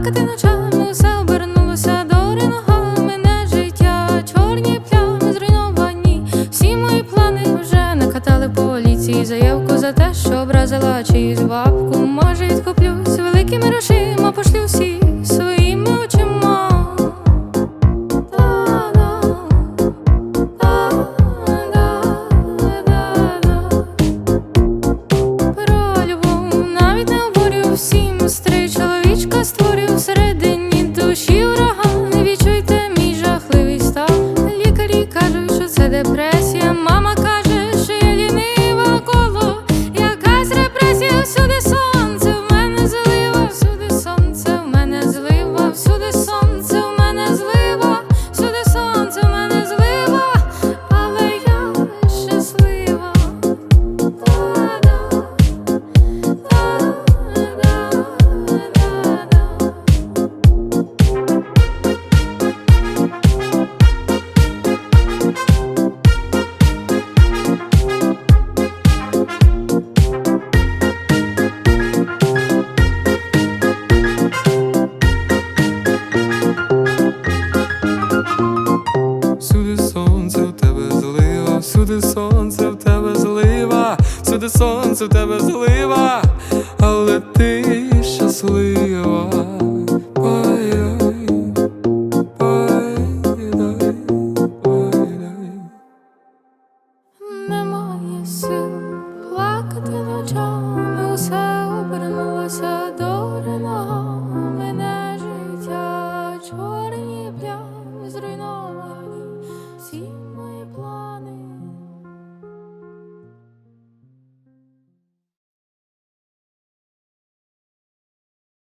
плакати ночами, все обернулося до ногами не життя, чорні плями зруйновані. Всі мої плани вже накатали поліції. Заявку за те, що образила чиюсь бабку. Може, відкуплюсь великими грошима, пошлю всі своїми очима. Про навіть не обурю всім стрий чоловічка всюди сонце в тебе злива, але ти щаслива. Немає сил плакати ночами, усе обернулося до реного. Мене життя, чорні плями.